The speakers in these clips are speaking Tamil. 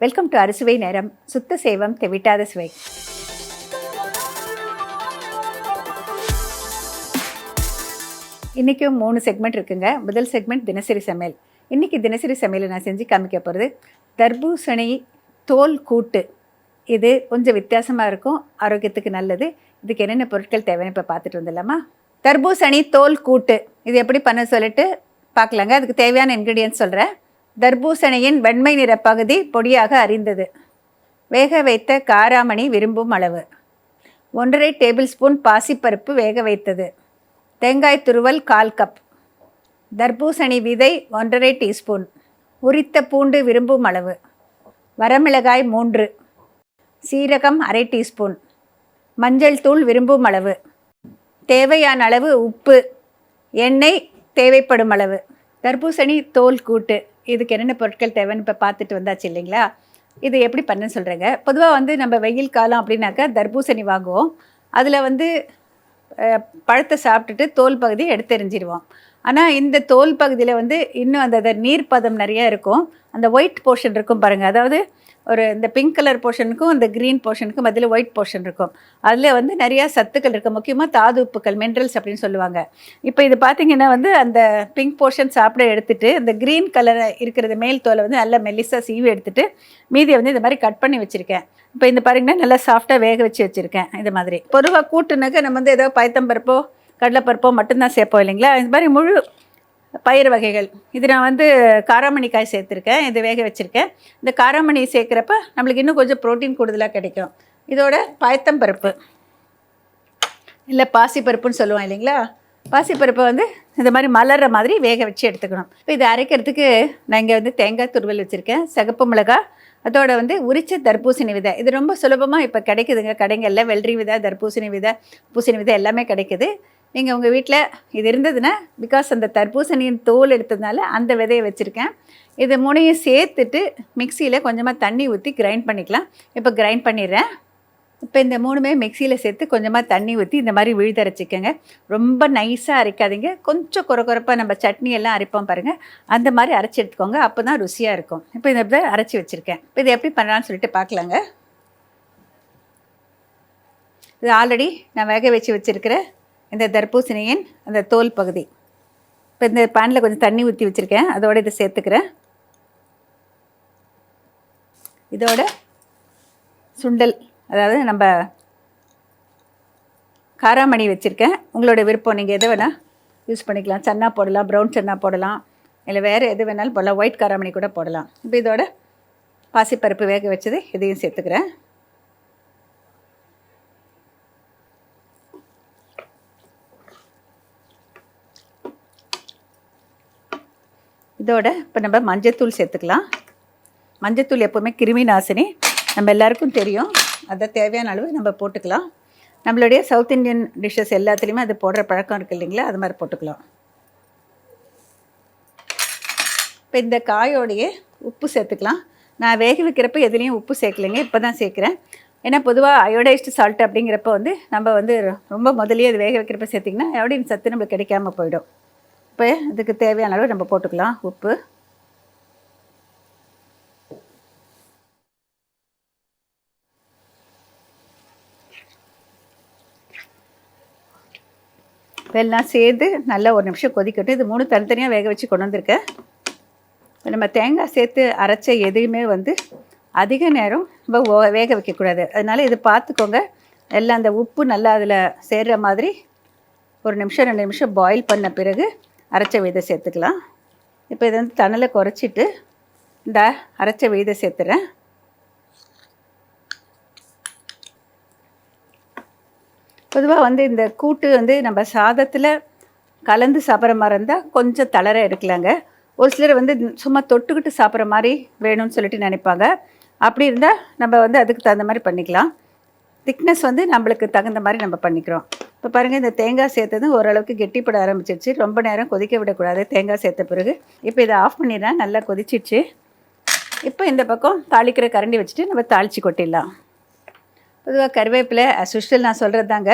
வெல்கம் டு அறுசுவை நேரம் சுத்த சேவம் தெவிட்டாத சுவை இன்றைக்கும் மூணு செக்மெண்ட் இருக்குங்க. முதல் செக்மெண்ட் தினசரி சமையல். இன்றைக்கி தினசரி சமையலை நான் செஞ்சு காமிக்க போகிறது தர்பூசணி தோல் கூட்டு. இது கொஞ்சம் வித்தியாசமாக இருக்கும். ஆரோக்கியத்துக்கு நல்லது. இதுக்கு என்னென்ன பொருட்கள் தேவைன்னு இப்போ பார்த்துட்டு வந்துடலாமா? தர்பூசணி தோல் கூட்டு. இது எப்படி பண்ண சொல்லிட்டு பார்க்கலாங்க. அதுக்கு தேவையான இன்க்ரீடியன்ஸ் சொல்கிறேன் தர்பூசணியின் வெண்மை நிற பகுதி பொடியாக அறிந்தது வேக வைத்த காராமணி விரும்பும் அளவு. ஒன்றரை டேபிள் ஸ்பூன் பாசிப்பருப்பு வேக வைத்தது. தேங்காய் துருவல் கால் கப். தர்பூசணி விதை ஒன்றரை டீஸ்பூன். உரித்த பூண்டு விரும்பும் அளவு. வரமிளகாய் மூன்று. சீரகம் அரை டீஸ்பூன். மஞ்சள் தூள் விரும்பும் அளவு. தேவையான அளவு உப்பு. எண்ணெய் தேவைப்படும் அளவு. தர்பூசணி தோல் கூட்டு. இதுக்கு என்னென்ன பொருட்கள் தேவைன்னு இப்போ பார்த்துட்டு வந்தாச்சு இல்லைங்களா? இது எப்படி பண்ண சொல்கிறேங்க பொதுவாக வந்து நம்ம வெயில் காலம் அப்படின்னாக்கா தர்பூசணி வாங்குவோம். அதில் வந்து பழத்தை சாப்பிட்டுட்டு தோல் பகுதியை எடுத்தெறிஞ்சிடுவோம் ஆனால் இந்த தோல் பகுதியில் வந்து இன்னும் அந்த அந்த நீர் பதம் இருக்கும். அந்த ஒயிட் போர்ஷன் இருக்கும் பாருங்கள் அதாவது ஒரு இந்த பிங்க் கலர் போர்ஷனுக்கும் இந்த க்ரீன் போர்ஷனுக்கும் மதியில் ஒயிட் போர்ஷன் இருக்கும். அதில் வந்து நிறையா சத்துக்கள் இருக்குது முக்கியமாக தாது உப்புக்கள் மினரல்ஸ் அப்படின்னு சொல்லுவாங்க. இப்போ இது பார்த்தீங்கன்னா வந்து அந்த பிங்க் போர்ஷன் சாப்பிட எடுத்துட்டு இந்த க்ரீன் கலர் இருக்கிறது மேல் தோலை வந்து நல்லா மெல்லிசாக சீவி எடுத்துட்டு மீதியை வந்து இந்த மாதிரி கட் பண்ணி வச்சுருக்கேன். இப்போ இந்த பாருங்கன்னா நல்லா சாஃப்டாக வேக வச்சு வச்சுருக்கேன் இது மாதிரி. பொதுவாக கூட்டுனாக்க நம்ம வந்து ஏதோ பயத்தம்பருப்போ கடலைப்பருப்போ மட்டும்தான் சேர்ப்போம் இல்லைங்களா? இந்த மாதிரி முழு பயிர் வகைகள். இது நான் வந்து காராமணிக்காய் சேர்த்துருக்கேன். இது வேக வச்சுருக்கேன். இந்த காராமணி சேர்க்குறப்ப நம்மளுக்கு இன்னும் கொஞ்சம் ப்ரோட்டீன் கூடுதலாக கிடைக்கும். இதோட பாயத்தம்பருப்பு இல்லை பாசிப்பருப்புன்னு சொல்லுவோம் இல்லைங்களா? பாசிப்பருப்பை வந்து இந்த மாதிரி மலர்ற மாதிரி வேக வச்சு எடுத்துக்கணும். இப்போ இது அரைக்கிறதுக்கு நான் இங்கே வந்து தேங்காய் துருவல் வச்சுருக்கேன். சிகப்பு மிளகாய் அதோட வந்து உரிச்ச தர்பூசணி விதை. இது ரொம்ப சுலபமாக இப்போ கிடைக்குதுங்க. கடைங்களில் வெள்ளரி விதை தர்பூசணி விதை பூசணி விதை எல்லாமே கிடைக்குது. நீங்கள் உங்கள் வீட்டில் இது இருந்ததுன்னா பிகாஸ் அந்த தர்பூசணியின் தோல் எடுத்ததுனால அந்த விதையை வச்சுருக்கேன். இது மூணையும் சேர்த்துட்டு மிக்சியில் கொஞ்சமாக தண்ணி ஊற்றி கிரைண்ட் பண்ணிக்கலாம். இப்போ கிரைண்ட் பண்ணிடுறேன். இப்போ இந்த மூணுமே மிக்சியில் சேர்த்து கொஞ்சமாக தண்ணி ஊற்றி இந்த மாதிரி விழுதரைச்சிக்கோங்க ரொம்ப நைஸாக அரைக்காதீங்க. கொஞ்சம் குறை குறைப்பாக நம்ம சட்னி எல்லாம் அரைப்போம் பாருங்கள் அந்த மாதிரி அரைச்சி எடுத்துக்கோங்க. அப்போ தான் ருசியாக இருக்கும். இப்போ இதை இப்படி அரைச்சி வச்சுருக்கேன். இப்போ இது எப்படி பண்ணலான்னு சொல்லிட்டு பார்க்கலாங்க. இது ஆல்ரெடி நான் வேக வச்சு வச்சுருக்கிறேன் இந்த தர்பூசணியின் அந்த தோல் பகுதி. இப்போ இந்த பேனில் கொஞ்சம் தண்ணி ஊற்றி வச்சுருக்கேன். அதோட இதை சேர்த்துக்கிறேன். இதோட சுண்டல் அதாவது நம்ம காராமணி வச்சுருக்கேன். உங்களோட விருப்பம் நீங்கள் எது வேணால் யூஸ் பண்ணிக்கலாம். சன்னா போடலாம் ப்ரௌன் சன்னா போடலாம் இல்லை வேறு எது வேணாலும் போடலாம். ஒயிட் காராமணி கூட போடலாம். இப்போ இதோட பாசிப்பருப்பு வேக வச்சது இதையும் சேர்த்துக்கிறேன். இதோட இப்போ நம்ம மஞ்சத்தூள் சேர்த்துக்கலாம். மஞ்சத்தூள் எப்போவுமே கிருமி நாசினி. நம்ம எல்லாருக்கும் தெரியும். அதை தேவையான அளவு நம்ம போட்டுக்கலாம். நம்மளுடைய சவுத் இந்தியன் டிஷ்ஷஸ் எல்லாத்துலேயுமே அது போடுற பழக்கம் இருக்குது இல்லைங்களா? அது மாதிரி போட்டுக்கலாம். இப்போ இந்த காயோடைய உப்பு சேர்த்துக்கலாம். நான் வேக வைக்கிறப்ப எதுலேயும் உப்பு சேர்க்கலைங்க. இப்போ தான் சேர்க்குறேன். ஏன்னா பொதுவாக அயோடைஸ்டு சால்ட் அப்படிங்கிறப்ப வந்து நம்ம வந்து ரொம்ப முதலியே அது வேக வைக்கிறப்ப சேர்த்திங்கன்னா அயோடின் சத்து நம்மளுக்கு கிடைக்காம போயிடும். இப்போ இதுக்கு தேவையான அளவு நம்ம போட்டுக்கலாம். உப்பு. எல்லாம் சேர்த்து நல்லா ஒரு நிமிஷம் கொதிக்கட்டும். இது மூணு தனித்தனியாக வேக வச்சு கொண்டு வந்திருக்கேன் நம்ம தேங்காய் சேர்த்து அரைச்ச எதையுமே வந்து அதிக நேரம் நம்ம ஓ- வேக வைக்கக்கூடாது. அதனால் இது பார்த்துக்கோங்க. எல்லாம் அந்த உப்பு நல்லா அதில் சேர்கிற மாதிரி ஒரு நிமிஷம் ரெண்டு நிமிஷம் பாயில் பண்ண பிறகு அரைச்ச விதை சேர்த்துக்கலாம். இப்போ இதை வந்து தணலை குறைச்சிட்டு இந்த அரைச்ச விதை சேர்த்துறேன். பொதுவாக வந்து இந்த கூட்டு வந்து நம்ம சாதத்தில் கலந்து சாப்பிட்ற மாதிரி இருந்தால் கொஞ்சம் தளர எடுக்கலாங்க. ஒரு சிலர் வந்து சும்மா தொட்டுக்கிட்டு சாப்பிட்ற மாதிரி வேணும்னு சொல்லிட்டு நினைப்பாங்க. அப்படி இருந்தால் நம்ம வந்து அதுக்கு தகுந்த மாதிரி பண்ணிக்கலாம். திக்னஸ் வந்து நம்மளுக்கு தகுந்த மாதிரி நம்ம பண்ணிக்கிறோம். இப்போ பாருங்கள் இந்த தேங்காய் சேர்த்ததும் ஓரளவுக்கு கெட்டிப்பட ஆரம்பிச்சிருச்சு. ரொம்ப நேரம் கொதிக்க விடக்கூடாது தேங்காய் சேர்த்த பிறகு. இப்போ இதை ஆஃப் பண்ணிடுறேன் நல்லா கொதிச்சிடுச்சு இப்போ இந்த பக்கம் தாளிக்கிற கரண்டி வச்சுட்டு நம்ம தாளித்து கொட்டிடலாம். பொதுவாக கருவேப்பிலை as நான் சொல்கிறது தாங்க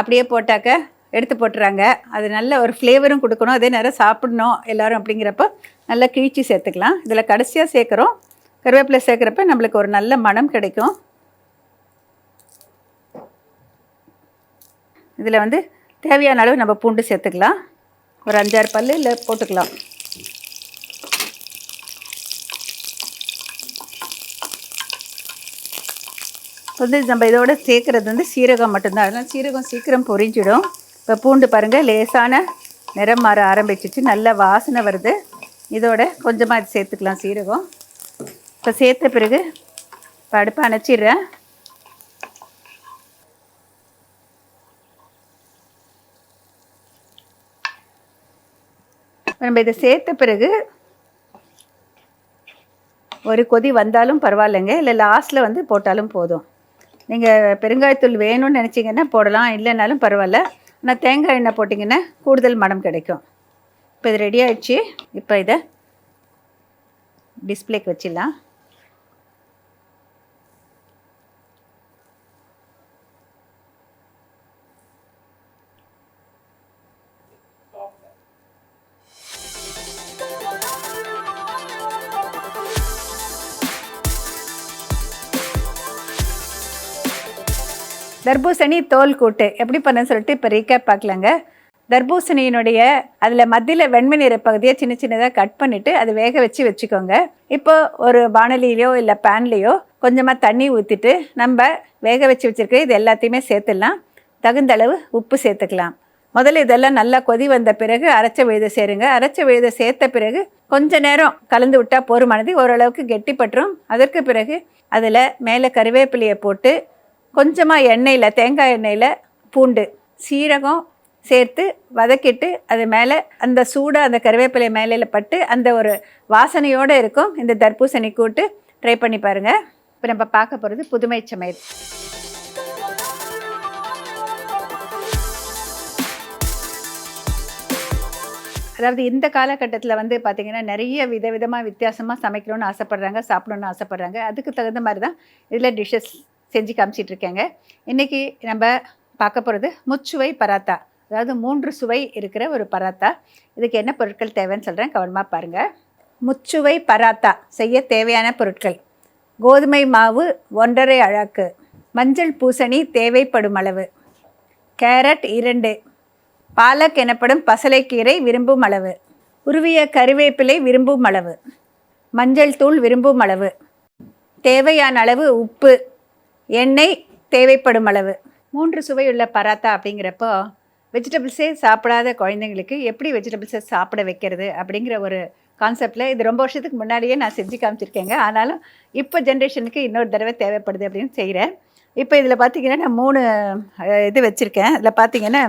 அப்படியே போட்டாக்க எடுத்து போட்டுறாங்க. அது நல்ல ஒரு ஃப்ளேவரும் கொடுக்கணும். அதே நேரம் சாப்பிடணும் எல்லோரும் அப்படிங்கிறப்ப நல்லா கிழிச்சி சேர்த்துக்கலாம். இதில் கடைசியாக சேர்க்குறோம். கருவேப்பிலை சேர்க்குறப்ப நம்மளுக்கு ஒரு நல்ல மனம் கிடைக்கும். இதில் வந்து தேவையான அளவு நம்ம பூண்டு சேர்த்துக்கலாம். ஒரு அஞ்சாறு பல்லு இல்லை போட்டுக்கலாம். வந்து நம்ம இதோட சேர்க்குறது வந்து சீரகம் மட்டும்தான். அதனால் சீரகம் சீக்கிரம் பொரிஞ்சிடும். இப்போ பூண்டு பாருங்கள் லேசான நிறம் மாற ஆரம்பிச்சிச்சு. நல்ல வாசனை வருது. இதோட கொஞ்சமாக இது சேர்த்துக்கலாம் சீரகம். இப்போ சேர்த்த பிறகு இப்போ அடுப்பை அணைச்சிடுறேன். நம்ம இதை சேர்த்த பிறகு ஒரு கொதி வந்தாலும் பரவாயில்லைங்க. இல்லை லாஸ்ட்டில் வந்து போட்டாலும் போதும். நீங்கள் பெருங்காயத்தூள் வேணும்னு நினச்சிங்கன்னா போடலாம். இல்லைனாலும் பரவாயில்ல. ஆனால் தேங்காய் எண்ணெய் போட்டிங்கன்னா கூடுதல் மனம் கிடைக்கும். இப்போ இது ரெடி ஆயிடுச்சு. இப்போ இதை டிஸ்பிளேக்கு வச்சிடலாம். தர்பூசணி தோல் கூட்டு. எப்படி பண்ணேன்னு சொல்லிட்டு இப்போ ரீகேப் பார்க்கலாங்க. தர்பூசணியினுடைய அதில் மத்தியில் வெண்மை நிற பகுதியை சின்ன சின்னதாக கட் பண்ணிவிட்டு அதை வேக வச்சு வச்சுக்கோங்க. இப்போ ஒரு வானலியிலையோ இல்லை பேன்லேயோ கொஞ்சமாக தண்ணி ஊற்றிட்டு நம்ம வேக வச்சு வச்சுருக்க இது எல்லாத்தையுமே சேர்த்துடலாம். தகுந்த அளவு உப்பு சேர்த்துக்கலாம். முதல்ல இதெல்லாம் நல்லா கொதி வந்த பிறகு அரைச்ச விழுத சேருங்க. அரைச்ச விழுத சேர்த்த பிறகு கொஞ்ச நேரம் கலந்து விட்டால் போருமானது ஓரளவுக்கு கெட்டிப்பட்டுரும். அதற்கு பிறகு அதில் மேலே கருவேப்பிலையை போட்டு கொஞ்சமாக எண்ணெயில் தேங்காய் எண்ணெயில் பூண்டு சீரகம் சேர்த்து வதக்கிட்டு அது மேலே அந்த சூடாக அந்த கருவேப்பிலை மேலையில் பட்டு அந்த ஒரு வாசனையோடு இருக்கும். இந்த தர்பூசணி கூட்டு ட்ரை பண்ணி பாருங்கள் இப்போ நம்ம பார்க்க போகிறது புதுமை சமையல். அதாவது இந்த காலகட்டத்தில் வந்து பார்த்திங்கன்னா நிறைய விதவிதமாக வித்தியாசமாக சமைக்கணும்னு ஆசைப்பட்றாங்க சாப்பிடணும்னு ஆசைப்பட்றாங்க. அதுக்கு தகுந்த மாதிரி தான் இதில் டிஷ்ஷஸ் செஞ்சு காமிச்சிட்டு இருக்கேங்க இன்றைக்கி நம்ம பார்க்க போகிறது முச்சுவை பராத்தா. அதாவது மூன்று சுவை இருக்கிற ஒரு பராத்தா. இதுக்கு என்ன பொருட்கள் தேவைன்னு சொல்கிறேன் கவனமாக பாருங்கள் முச்சுவை பராத்தா. செய்ய தேவையான பொருட்கள். கோதுமை மாவு ஒன்றரை அழாக்கு. மஞ்சள் பூசணி தேவைப்படும் அளவு. கேரட் இரண்டு. பாலக் எனப்படும் பசலைக்கீரை விரும்பும் அளவு. உருவிய கருவேப்பிலை விரும்பும் அளவு. மஞ்சள் தூள் விரும்பும் அளவு. தேவையான அளவு உப்பு. எண்ணெய் தேவைப்படும் அளவு மூன்று சுவையுள்ள பராத்தா அப்படிங்கிறப்போ வெஜிடபிள்ஸே சாப்பிடாத குழந்தைங்களுக்கு எப்படி வெஜிடபிள்ஸை சாப்பிட வைக்கிறது அப்படிங்கிற ஒரு கான்செப்டில் இது ரொம்ப வருஷத்துக்கு முன்னாடியே நான் செஞ்சு காமிச்சிருக்கேங்க. ஆனாலும் இப்போ ஜென்ரேஷனுக்கு இன்னொரு தடவை தேவைப்படுது அப்படின்னு செய்கிறேன் இப்போ இதில் பார்த்தீங்கன்னா நான் மூணு இது வச்சுருக்கேன். இதில் பார்த்தீங்கன்னா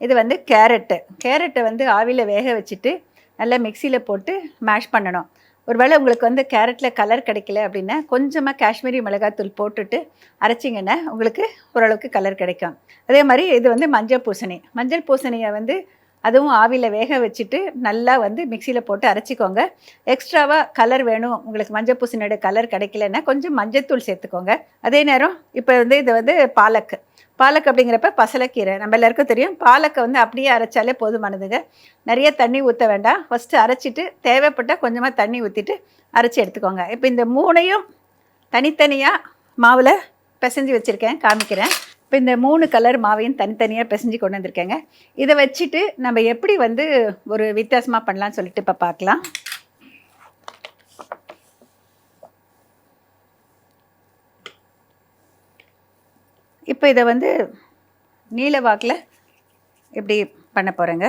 இது வந்து கேரட்டு. கேரட்டை வந்து ஆவியில் வேக வச்சுட்டு நல்லா மிக்சியில் போட்டு மேஷ் பண்ணணும். ஒருவேளை உங்களுக்கு வந்து கேரட்டில் கலர் கிடைக்கல அப்படின்னா கொஞ்சமாக காஷ்மீரி மிளகாத்தூள் போட்டுட்டு அரைச்சிங்கன்னா உங்களுக்கு ஓரளவுக்கு கலர் கிடைக்கும். அதே மாதிரி இது வந்து மஞ்சள் பூசணி. மஞ்சள் பூசணியை வந்து அதுவும் ஆவியில் வேக வச்சுட்டு நல்லா வந்து மிக்சியில் போட்டு அரைச்சிக்கோங்க. எக்ஸ்ட்ராவாக கலர் வேணும் உங்களுக்கு மஞ்சள் பூசணியோட கலர் கிடைக்கலன்னா கொஞ்சம் மஞ்சத்தூள் சேர்த்துக்கோங்க. அதே நேரம் இப்போ வந்து இது வந்து பாலக்கு பாலக் அப்படிங்கிறப்ப பசலைக்கீரை. நம்ம எல்லாருக்கும் தெரியும். பாலக்கை வந்து அப்படியே அரைச்சாலே போதுமானதுங்க. நிறைய தண்ணி ஊற்ற வேண்டாம். ஃபஸ்ட்டு அரைச்சிட்டு தேவைப்பட்டால் கொஞ்சமாக தண்ணி ஊற்றிட்டு அரைச்சி எடுத்துக்கோங்க. இப்போ இந்த மூணையும் தனித்தனியாக மாவில் பிசைஞ்சு வச்சுருக்கேன். காமிக்கிறேன். இப்போ இந்த மூணு கலர் மாவையும் தனித்தனியாக பிசைஞ்சு கொண்டு வந்திருக்கேங்க. இதை வச்சுட்டு நம்ம எப்படி வந்து ஒரு வித்தியாசமாக பண்ணலான்னு சொல்லிட்டு இப்போ பார்க்கலாம். இப்போ இதை வந்து நீல வாக்கில் இப்படி பண்ண போகிறேங்க.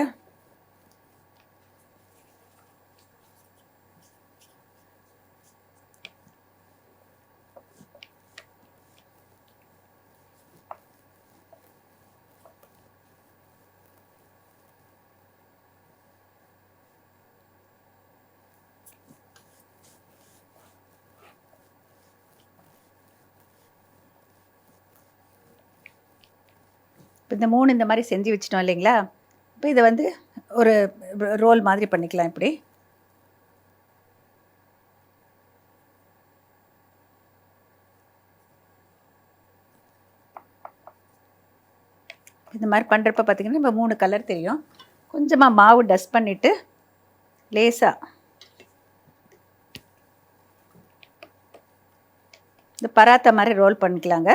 இப்போ இந்த மூணு இந்த மாதிரி செஞ்சு வச்சிட்டோம் இல்லைங்களா? இப்போ இதை வந்து ஒரு ரோல் மாதிரி பண்ணிக்கலாம் இப்படி. இந்த மாதிரி பண்ணுறப்ப பார்த்திங்கன்னா இப்போ மூணு கலர் தெரியும். கொஞ்சமாக மாவு டஸ்ட் பண்ணிவிட்டு லேசாக இந்த பராத்தா மாதிரி ரோல் பண்ணிக்கலாங்க.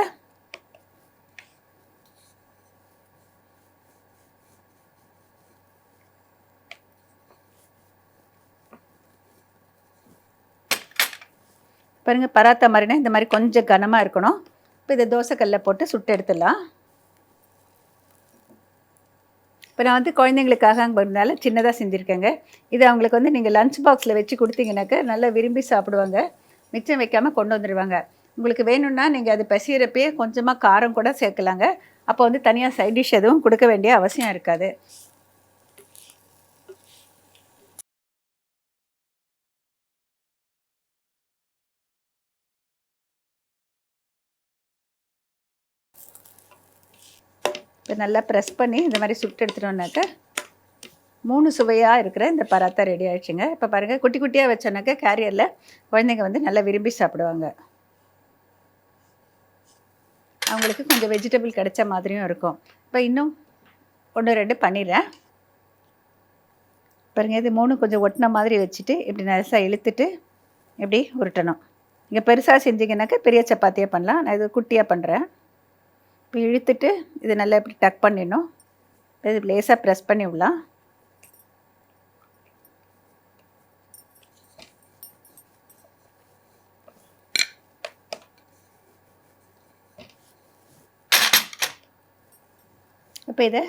பாருங்கள் பராத்தா மாதிரினா இந்த மாதிரி கொஞ்சம் கனமாக இருக்கணும். இப்போ இதை தோசைக்கல்லில் போட்டு சுட்டு எடுத்துடலாம். இப்போ நான் வந்து குழந்தைங்களுக்காக அங்கே பண்ணனால சின்னதாக செஞ்சுருக்கேங்க. இது அவங்களுக்கு வந்து நீங்கள் லஞ்ச் பாக்ஸில் வச்சு கொடுத்தீங்கன்னாக்க நல்லா விரும்பி சாப்பிடுவாங்க. மிச்சம் வைக்காமல் கொண்டு வந்துடுவாங்க உங்களுக்கு வேணும்னா நீங்கள் அது பசியிறப்பே கொஞ்சமாக காரம் கூட சேர்க்கலாங்க. அப்போ வந்து தனியாக சைட் டிஷ் எதுவும் கொடுக்க வேண்டிய அவசியம் இருக்காது. இப்போ நல்லா ப்ரெஸ் பண்ணி இந்த மாதிரி சுட்டு எடுத்துட்டோம்னாக்க மூணு சுவையாக இருக்கிற இந்த பராத்தா ரெடி ஆகிடுச்சுங்க இப்போ பாருங்கள் குட்டி குட்டியாக வச்சோன்னாக்க கேரியரில் குழந்தைங்க வந்து நல்லா விரும்பி சாப்பிடுவாங்க. அவங்களுக்கு கொஞ்சம் வெஜிடபிள் கிடைச்ச மாதிரியும் இருக்கும். இப்போ இன்னும் ஒன்று ரெண்டு பண்ணிடுறேன். பாருங்கள் இது மூணு கொஞ்சம் ஒட்டின மாதிரி வச்சுட்டு இப்படி நரசாக இழுத்துட்டு இப்படி உருட்டணும். இங்கே பெருசாக செஞ்சிங்கனாக்கா பெரிய சப்பாத்தியாக பண்ணலாம். நான் இது குட்டியாக பண்ணுறேன் இப்போ இழுத்துட்டு இது நல்லா இப்படி டக் பண்ணிடணும். இது லேசாக ப்ரெஸ் பண்ணி விடலாம். இப்போ இதை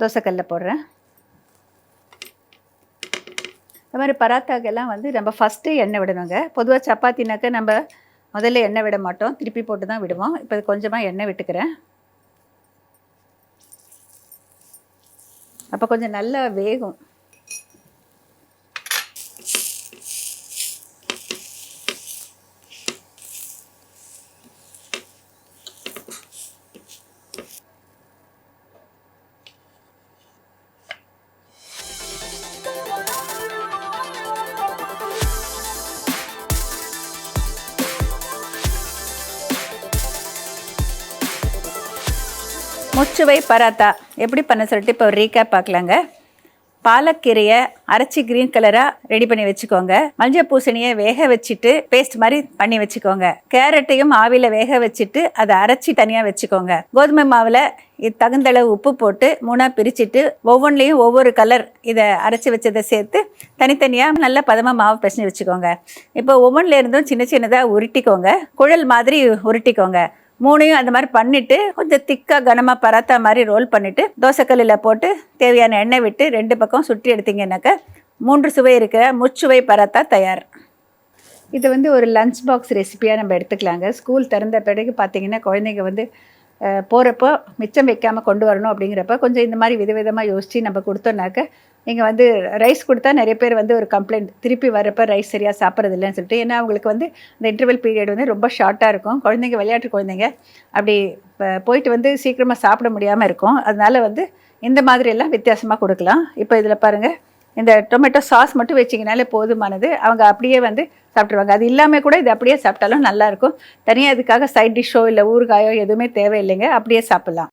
தோசைக்கல்ல போடுறேன். இந்த மாதிரி பராத்தாக்கெல்லாம் வந்து நம்ம ஃபஸ்ட்டு எண்ணெய் விடணுங்க. பொதுவாக சப்பாத்தினாக்க நம்ம முதல்ல எண்ணெய் விட மாட்டோம். திருப்பி போட்டு தான் விடுவோம். இப்போ கொஞ்சமாக எண்ணெய் விட்டுக்கிறேன். அப்போ கொஞ்சம் நல்லா வேகும். சுவை பராத்தா. எப்படி பண்ண சொல்லிட்டு இப்போ ஒரு ரீகேப் பார்க்கலாங்க பாலக்கீரையை அரைச்சி க்ரீன் கலராக ரெடி பண்ணி வச்சுக்கோங்க. மஞ்சள் பூசணியை வேக வச்சுட்டு பேஸ்ட் மாதிரி பண்ணி வச்சுக்கோங்க. கேரட்டையும் ஆவியில் வேக வச்சுட்டு அதை அரைச்சி தனியாக வச்சுக்கோங்க. கோதுமை மாவில் இது தகுந்தளவு உப்பு போட்டு மூணாக பிரிச்சுட்டு ஒவ்வொன்றிலையும் ஒவ்வொரு கலர் இதை அரைச்சி வச்சதை சேர்த்து தனித்தனியாக நல்ல பதமாக மாவு பிசைஞ்சு வச்சுக்கோங்க. இப்போ ஒவ்வொன்றில் இருந்தும் சின்ன சின்னதாக உருட்டிக்கோங்க. குழல் மாதிரி உருட்டிக்கோங்க. மூணையும் அந்த மாதிரி பண்ணிவிட்டு கொஞ்சம் திக்காக கனமாக பராத்தா மாதிரி ரோல் பண்ணிவிட்டு தோசைக்கல்லில் போட்டு தேவையான எண்ணெய் விட்டு ரெண்டு பக்கம் சுற்றி எடுத்திங்கனாக்கா மூன்று சுவை இருக்கிற முச்சுவை பராத்தா தயார். இது வந்து ஒரு லஞ்ச் பாக்ஸ் ரெசிபியாக நம்ம எடுத்துக்கலாங்க. ஸ்கூல் திறந்த பிறகு பார்த்திங்கன்னா குழந்தைங்க வந்து போகிறப்போ மிச்சம் வைக்காமல் கொண்டு வரணும் அப்படிங்கிறப்ப கொஞ்சம் இந்த மாதிரி விதவிதமாக யோசித்து நம்ம கொடுத்தோன்னாக்க இங்கே வந்து ரைஸ் கொடுத்தா நிறைய பேர் வந்து ஒரு கம்ப்ளைண்ட் திருப்பி வரப்போ ரைஸ் சரியாக சாப்பிட்றது இல்லைன்னு சொல்லிட்டு ஏன்னா அவங்களுக்கு வந்து இந்த இன்டர்வல் பீரியட் வந்து ரொம்ப ஷார்ட்டாக இருக்கும். குழந்தைங்க விளையாட்டு குழந்தைங்க அப்படி போயிட்டு வந்து சீக்கிரமாக சாப்பிட முடியாமல் இருக்கும். அதனால் வந்து இந்த மாதிரியெல்லாம் வித்தியாசமாக கொடுக்கலாம். இப்போ இதில் பாருங்கள் இந்த டொமேட்டோ சாஸ் மட்டும் வச்சிங்கனாலே போதுமானது. அவங்க அப்படியே வந்து சாப்பிட்ருவாங்க அது இல்லாமல் கூட இது அப்படியே சாப்பிட்டாலும் நல்லாயிருக்கும் தனியாக இதுக்காக சைட் டிஷ்ஷோ இல்லை ஊறுகாயோ எதுவுமே தேவையில்லைங்க. அப்படியே சாப்பிட்லாம்.